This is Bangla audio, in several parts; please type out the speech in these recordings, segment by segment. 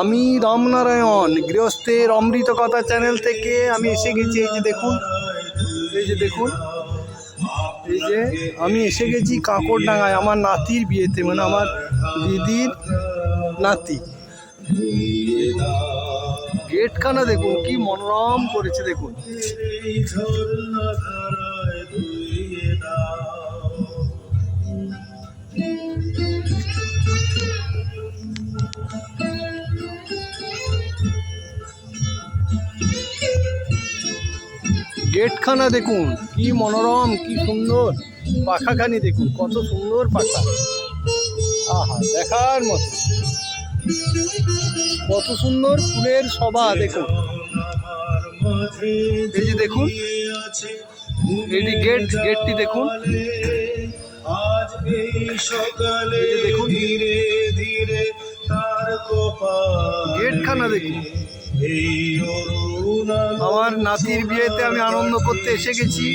আমি রামনারায়ণ, গৃহস্থের অমৃত কথা চ্যানেল থেকে আমি এসে গেছি, এই যে দেখুন, এই যে দেখুন, এই যে আমি এসে গেছি কাঁকড়ডাঙ্গায়, আমার নাতির বিয়েতে মানে আমার দিদির নাতি। গেটখানা দেখুন, কি মনোরম করেছে দেখুন। গেটখানা দেখুন, কি মনোরম, কি সুন্দর। পাখাখানি দেখুন, কত সুন্দর পাখা। আহা, দেখার মতো। কত সুন্দর ফুলের সভা দেখুন। এই যে দেখুন এটি গেট, গেটটি দেখুন। দেখুন। গেটখানা এই আমার নাতির বিয়েতে আমি আনন্দ করতে এসে গেছি।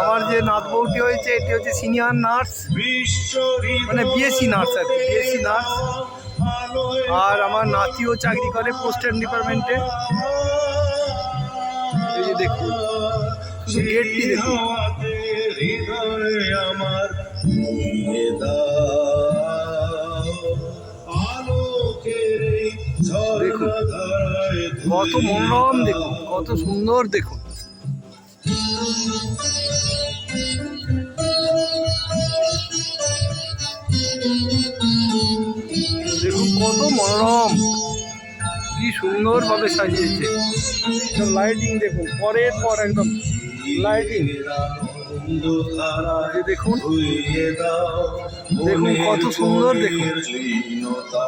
আমার যে নাত বউটি হয়েছে, এটি হচ্ছে সিনিয়র নার্স মানে বিএসসি নার্স আর বিএসসি নার্স আর আমার নাতিও চাকরি করে পোস্ট অ্যান্ড ডিপার্টমেন্টে দেখুন গেটটি দেখুন। আমার কত মনোরম দেখুন, কত সুন্দর দেখুন। দেখুন কত মনোরম, কি সুন্দর সুন্দরভাবে সাজিয়েছে। লাইটিং দেখুন, পরের পর একদম লাইটিং দেখুন। দেখুন কত সুন্দর দেখুন। লীনতা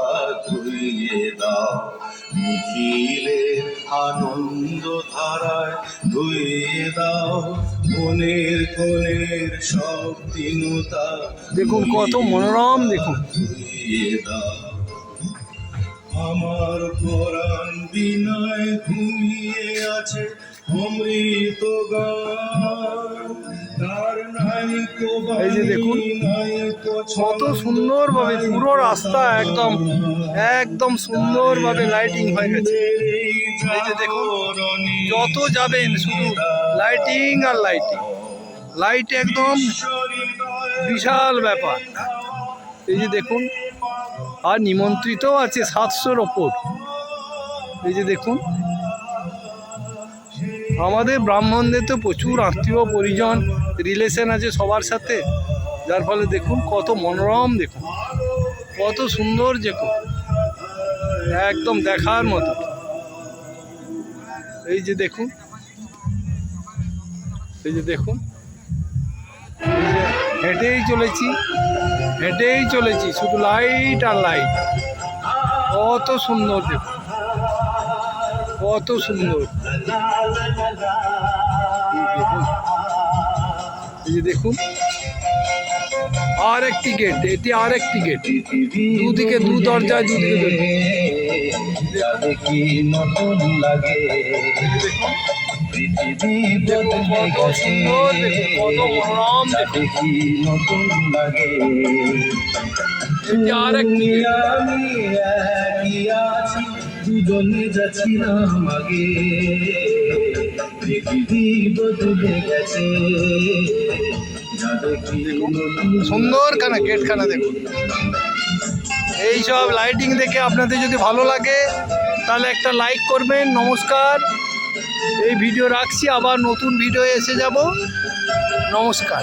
ধুইয়ে দাও। নিখিলের আনন্দ ধারায় ধুইয়ে দাও। মনের কোণের সব দীনতা দেখুন কত মনোরম দেখুন। ধুইয়ে দাও। আমার পরাণ বিনয় ঘুমিয়ে আছে। অমৃত এই যে দেখুন, কত সুন্দরভাবে পুরো রাস্তা একদম একদম সুন্দরভাবে লাইটিং হয়ে গেছে। এই যে দেখুন যত যাবেন শুধু লাইটিং আর লাইটিং লাইট একদম বিশাল ব্যাপার। এই যে দেখুন আর নিমন্ত্রিত আছে সাতশোর ওপর। এই যে দেখুন আমাদের ব্রাহ্মণদের তো প্রচুর আত্মীয়, পরিজন রিলেশন আছে সবার সাথে। যার ফলে দেখুন, কত মনোরম দেখুন। কত সুন্দর দেখুন একদম দেখার মতো। এই যে দেখুন। এই যে দেখুন। হেঁটেই চলেছি। হেঁটেই চলেছি। শুধু লাইট আর লাইট কত সুন্দর দেখুন। কত সুন্দর। এই যে দেখুন। আর একটি গেট এটি আর একটি গেট দুদিকে দু দরজায় দুদিকে আর একটি গেট দুজনে যাচ্ছি না মাগে বদলে গেছে। সুন্দর খানা গেটখানা দেখুন। এই সব লাইটিং দেখে আপনাদের যদি ভালো লাগে, তাহলে একটা লাইক করবেন, নমস্কার। এই ভিডিও রাখছি, আবার নতুন ভিডিও এসে যাব। নমস্কার।